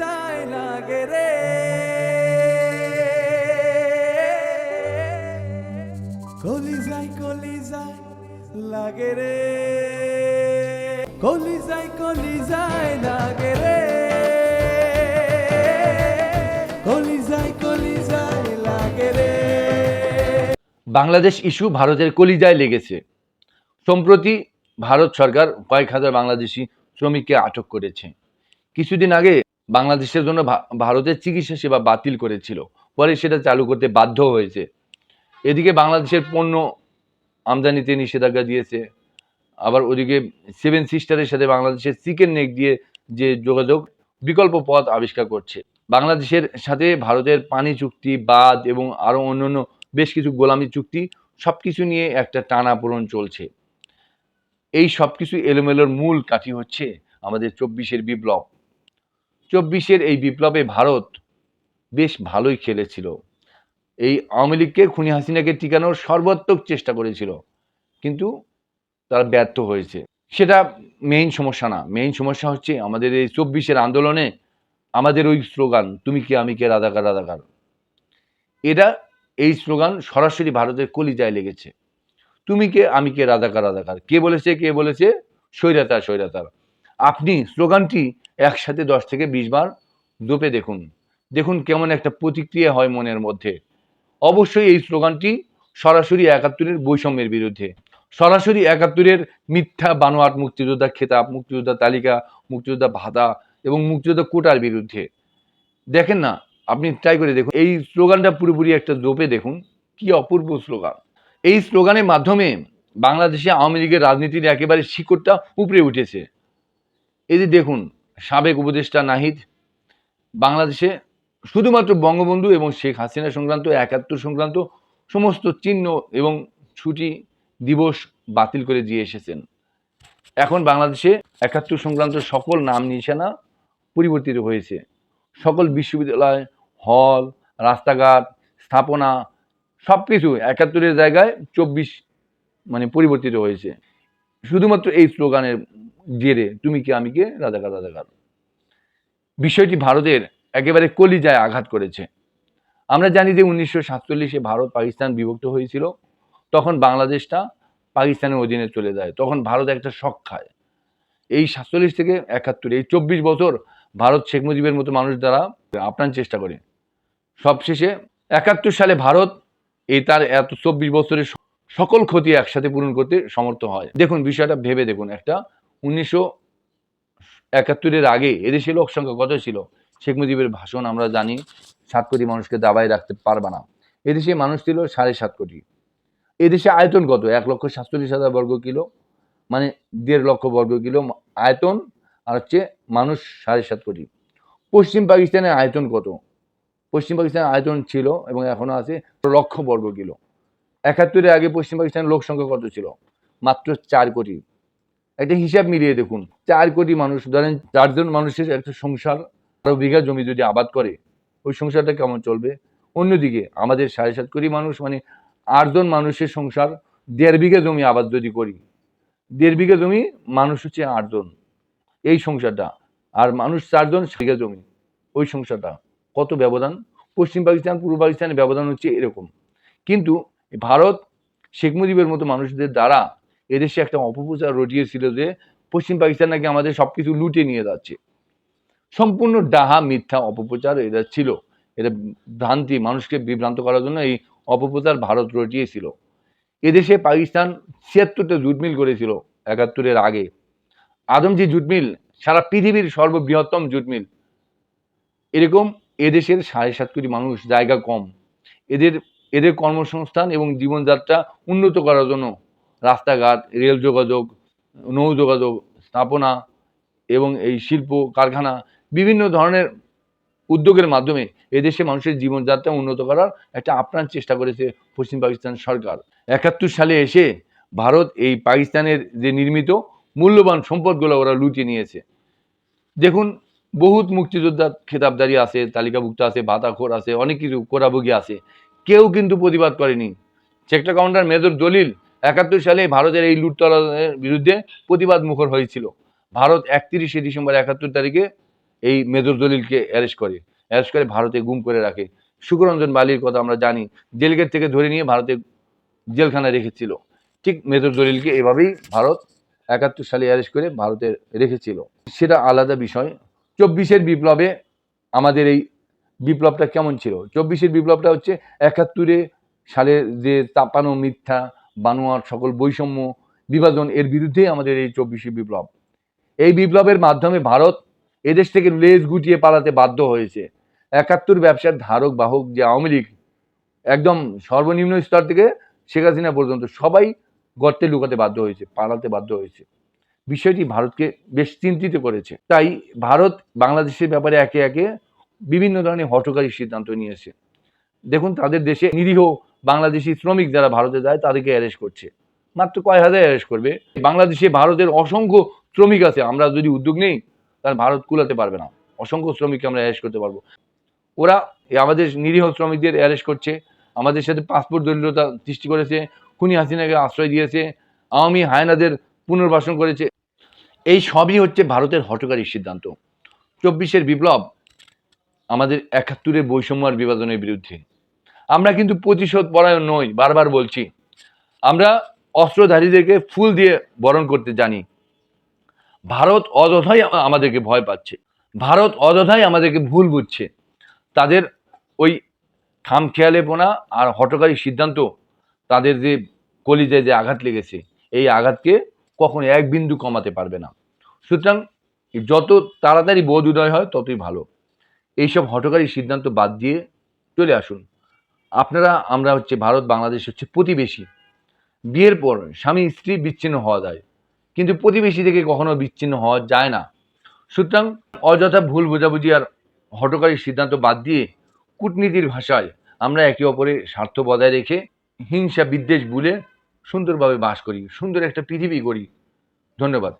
যায় লাগে রে। কলি যায় কলি যায় লাগে রে। কলি যায় কলি যায় লাগে রে। কলি যায় কলি যায় লাগে রে। বাংলাদেশ ইস্যু ভারতের কলিজায় লেগেছে। সম্প্রতি ভারত সরকার কয়েক হাজার বাংলাদেশি শ্রমিককে আটক করেছে। কিছুদিন আগে বাংলাদেশের জন্য ভারতের চিকিৎসা সেবা বাতিল করেছিল। পরে সেটা চালু করতে বাধ্য হয়েছে। এদিকে বাংলাদেশের পণ্য আমদানিতে নিষেধাজ্ঞা দিয়েছে। আবার ওদিকে সেভেন সিস্টারের সাথে বাংলাদেশের চিকেন নেক দিয়ে যে যোগাযোগ বিকল্প পথ আবিষ্কার করছে। বাংলাদেশের সাথে ভারতের পানি চুক্তি বাদ এবং আরও অন্যান্য বেশ কিছু গোলামি চুক্তি সব কিছু নিয়ে একটা টানাপোড়ন চলছে। এই সব কিছু এলোমেলোর মূল কাঠি হচ্ছে আমাদের চব্বিশের বিপ্লব। চব্বিশের এই বিপ্লবে ভারত বেশ ভালোই খেলেছিল। এই আওয়ামী লীগকে খুনি হাসিনাকে টিকানোর সর্বাত্মক চেষ্টা করেছিল, কিন্তু তারা ব্যর্থ হয়েছে। সেটা মেইন সমস্যা না। মেইন সমস্যা হচ্ছে আমাদের এই চব্বিশের আন্দোলনে আমাদের ওই স্লোগান, তুমি কি, আমি কে, রাধাকার রাধাকার। এটা, এই স্লোগান সরাসরি ভারতের কলিজায় লেগেছে। তুমি কে, আমি কে, রাধাকার রাধাকার। কে বলেছে কে বলেছে? স্বৈরাচার স্বৈরাচার। আপনি স্লোগানটি একসাথে দশ থেকে বিশ বার দোপে দেখুন। দেখুন কেমন একটা প্রতিক্রিয়া হয় মনের মধ্যে। অবশ্যই এই স্লোগানটি সরাসরি একাত্তরের বৈষম্যের বিরুদ্ধে। সরাসরি একাত্তরের মিথ্যা, বানোয়াট, মুক্তিযোদ্ধা, খেতাব, মুক্তিযোদ্ধা তালিকা, মুক্তিযোদ্ধা ভাতা এবং মুক্তিযোদ্ধা কোটার বিরুদ্ধে। দেখেন না, আপনি ট্রাই করে দেখুন। এই স্লোগানটা পুরোপুরি একটা দোপে দেখুন। কি অপূর্ব স্লোগান। এই স্লোগানের মাধ্যমে বাংলাদেশে আওয়ামী লীগের রাজনীতির একেবারে শিকড়টা উপরে উঠেছে। এই যে দেখুন, সাবেক উপদেষ্টা নাহিদ, বাংলাদেশে শুধুমাত্র বঙ্গবন্ধু এবং শেখ হাসিনা সংক্রান্ত, একাত্তর সংক্রান্ত সমস্ত চিহ্ন এবং ছুটি দিবস বাতিল করে দিয়ে এসেছেন। এখন বাংলাদেশে একাত্তর সংক্রান্ত সকল নাম নিশানা পরিবর্তিত হয়েছে। সকল বিশ্ববিদ্যালয়, হল, রাস্তাঘাট, স্থাপনা সব কিছু একাত্তরের জায়গায় চব্বিশ মানে পরিবর্তিত হয়েছে। শুধুমাত্র এই স্লোগানের জেরে, তুমি কি, আমি কে? রাজাকার রাজাকার বিষয়টি ভারতের একেবারে কলিজায় আঘাত করেছে। আমরা জানি যে উনিশশো সাতচল্লিশে ভারত পাকিস্তান বিভক্ত হয়েছিল। তখন বাংলাদেশটা পাকিস্তানের অধীনে চলে যায়। তখন ভারত একটা শখ খায়। এই সাতচল্লিশ থেকে একাত্তর, এই চব্বিশ বছর ভারত শেখ মুজিবের মতো মানুষ দ্বারা আপ্রাণ চেষ্টা করে। সবশেষে একাত্তর সালে ভারত এই তার এত চব্বিশ বছরের সকল ক্ষতি একসাথে পূরণ করতে সমর্থ হয়। দেখুন, বিষয়টা ভেবে দেখুন একটা উনিশশো একাত্তরের আগে এদেশে লোক সংখ্যা কত ছিল? শেখ মুজিবের ভাষণ আমরা জানি, সাত কোটি মানুষকে দাবায় রাখতে পারবে না। এদেশে মানুষ ছিল সাড়ে সাত কোটি। এদেশে আয়তন কত? এক লক্ষ সাতচল্লিশ হাজার বর্গ কিলো মানে দেড় লক্ষ বর্গ কিলো আয়তন, আর হচ্ছে মানুষ সাড়ে সাত কোটি। পশ্চিম পাকিস্তানের আয়তন কত? পশ্চিম পাকিস্তানের আয়তন ছিল এবং এখনও আছে লক্ষ বর্গ কিলো। একাত্তরের আগে পশ্চিম পাকিস্তানের লোক সংখ্যা কত ছিল? মাত্র চার কোটি। একটা হিসাব মিলিয়ে দেখুন, চার কোটি মানুষ, ধরেন চারজন মানুষের একটা সংসার, আরও বিঘা জমি যদি আবাদ করে, ওই সংসারটা কেমন চলবে? অন্যদিকে আমাদের সাড়ে সাত কোটি মানুষ মানে আটজন মানুষের সংসার, দেড় বিঘা জমি আবাদ যদি করি, দেড় বিঘা জমি মানুষ হচ্ছে আটজন, এই সংসারটা। আর মানুষ চারজন বিঘা জমি, ওই সংসারটা। কত ব্যবধান? পশ্চিম পাকিস্তান, পূর্ব পাকিস্তানের ব্যবধান হচ্ছে এরকম। কিন্তু ভারত, শেখ মুজিবের মতো মানুষদের দ্বারা এদেশে একটা অপপ্রচার রটিয়েছিল যে পশ্চিম পাকিস্তান নাকি আমাদের সব কিছু লুটে নিয়ে যাচ্ছে। সম্পূর্ণ ডাহা, মিথ্যা অপপ্রচার এটা ছিল। এটা ভ্রান্তি, মানুষকে বিভ্রান্ত করার জন্য এই অপপ্রচার ভারত রটিয়েছিল। এদেশে পাকিস্তান ছিয়াত্তরটা জুটমিল করেছিল একাত্তরের আগে। আদমজি জুট মিল সারা পৃথিবীর সর্ববৃহত্তম জুটমিল। এরকম এদেশের সাড়ে সাত কোটি মানুষ, জায়গা কম। এদের এদের কর্মসংস্থান এবং জীবনযাত্রা উন্নত করার জন্য রাস্তাঘাট, রেল যোগাযোগ, নৌ যোগাযোগ, স্থাপনা এবং এই শিল্প, কারখানা বিভিন্ন ধরনের উদ্যোগের মাধ্যমে এদেশে মানুষের জীবনযাত্রা উন্নত করার একটা আপ্রাণ চেষ্টা করেছে পশ্চিম পাকিস্তান সরকার। একাত্তর সালে এসে ভারত এই পাকিস্তানের যে নির্মিত মূল্যবান সম্পদগুলো ওরা লুটিয়ে নিয়েছে। দেখুন, বহুত মুক্তিযোদ্ধার খেতাবদারি আছে, তালিকাভুক্ত আছে ভাতাখোর আছে, অনেক কিছু কোরাভোগী আছে। কেউ কিন্তু প্রতিবাদ করেনি। চেকটা কাউন্টার মেজর দলিল একাত্তর সালে ভারতের এই লুটতরাজের বিরুদ্ধে প্রতিবাদ মুখর হয়েছিল। ভারত একত্রিশে ডিসেম্বর একাত্তর তারিখে এই মেজর দলিলকে অ্যারেস্ট করে। অ্যারেস্ট করে ভারতে গুম করে রাখে। সুকরঞ্জন বালির কথা আমরা জানি, জেলগেট থেকে ধরে নিয়ে ভারতে জেলখানায় রেখেছিল। ঠিক মেজর দলিলকে এভাবেই ভারত একাত্তর সালে অ্যারেস্ট করে ভারতে রেখেছিল। সেটা আলাদা বিষয়। চব্বিশের বিপ্লবে আমাদের এই বিপ্লবটা কেমন ছিল? চব্বিশের বিপ্লবটা হচ্ছে একাত্তরে সালের যে তাপানো মিথ্যা বানোয়ার সকল বৈষম্য বিভাজন এর বিরুদ্ধে আমাদের এই চব্বিশে বিপ্লব। এই বিপ্লবের মাধ্যমে ভারত এদেশ থেকে লেজ গুটিয়ে পালাতে বাধ্য হয়েছে। একাত্তর ব্যবসার ধারক, বাহক যে আওয়ামী লীগ, একদম সর্বনিম্ন স্তর থেকে শেখ হাসিনা পর্যন্ত সবাই গর্তে লুকাতে বাধ্য হয়েছে, পালাতে বাধ্য হয়েছে। বিষয়টি ভারতকে বেশ চিন্তিত করেছে। তাই ভারত বাংলাদেশের ব্যাপারে একে একে বিভিন্ন ধরনের হঠকারী সিদ্ধান্ত নিয়েছে। দেখুন, তাদের দেশে নিরীহ বাংলাদেশি শ্রমিক যারা ভারতে যায়, তাদেরকে অ্যারেস্ট করছে। মাত্র কয় হাজার অ্যারেস্ট করবে? বাংলাদেশে ভারতের অসংখ্য শ্রমিক আছে, আমরা যদি উদ্যোগ নেই, তাহলে ভারত কুলাতে পারবে না। অসংখ্য শ্রমিককে আমরা অ্যারেস্ট করতে পারব। ওরা আমাদের নিরীহ শ্রমিকদের অ্যারেস্ট করছে। আমাদের সাথে পাসপোর্ট দরিদ্রতা সৃষ্টি করেছে, খুনি হাসিনাকে আশ্রয় দিয়েছে, আওয়ামী হায়নাদের পুনর্বাসন করেছে। এই সবই হচ্ছে ভারতের হটকারী সিদ্ধান্ত। চব্বিশের বিপ্লব আমাদের একাত্তরের বৈষম্য আর বিভাজনের বিরুদ্ধে। আমরা কিন্তু প্রতিশোধ পরায়ণ নই, বারবার বলছি। আমরা অস্ত্রধারীদেরকে ফুল দিয়ে বরণ করতে জানি। ভারত অযথাই আমাদেরকে ভয় পাচ্ছে। ভারত অযথাই আমাদেরকে ভুল বুঝছে। তাদের ওই খামখেয়ালেপনা আর হটকারী সিদ্ধান্ত, তাদের যে কলিজায় যে আঘাত লেগেছে, এই আঘাতকে কখনো এক বিন্দু কমাতে পারবে না। সুতরাং যত তাড়াতাড়ি বোধ উদয় হয়, ততই ভালো। এইসব হটকারী সিদ্ধান্ত বাদ দিয়ে চলে আসুন। আপনারা, আমরা হচ্ছে ভারত, বাংলাদেশ হচ্ছে প্রতিবেশী। বিয়ের পর স্বামী, স্ত্রী বিচ্ছিন্ন হওয়া যায়। কিন্তু প্রতিবেশী থেকে কখনো বিচ্ছিন্ন হওয়া যায় না। সুতরাং অযথা ভুল বোঝাবুঝি আর হটকারী সিদ্ধান্ত বাদ দিয়ে কূটনীতির ভাষায় আমরা একে অপরের স্বার্থ বজায় রেখে হিংসা বিদ্বেষ ভুলে সুন্দরভাবে বাস করি, সুন্দর একটা পৃথিবী করি ধন্যবাদ।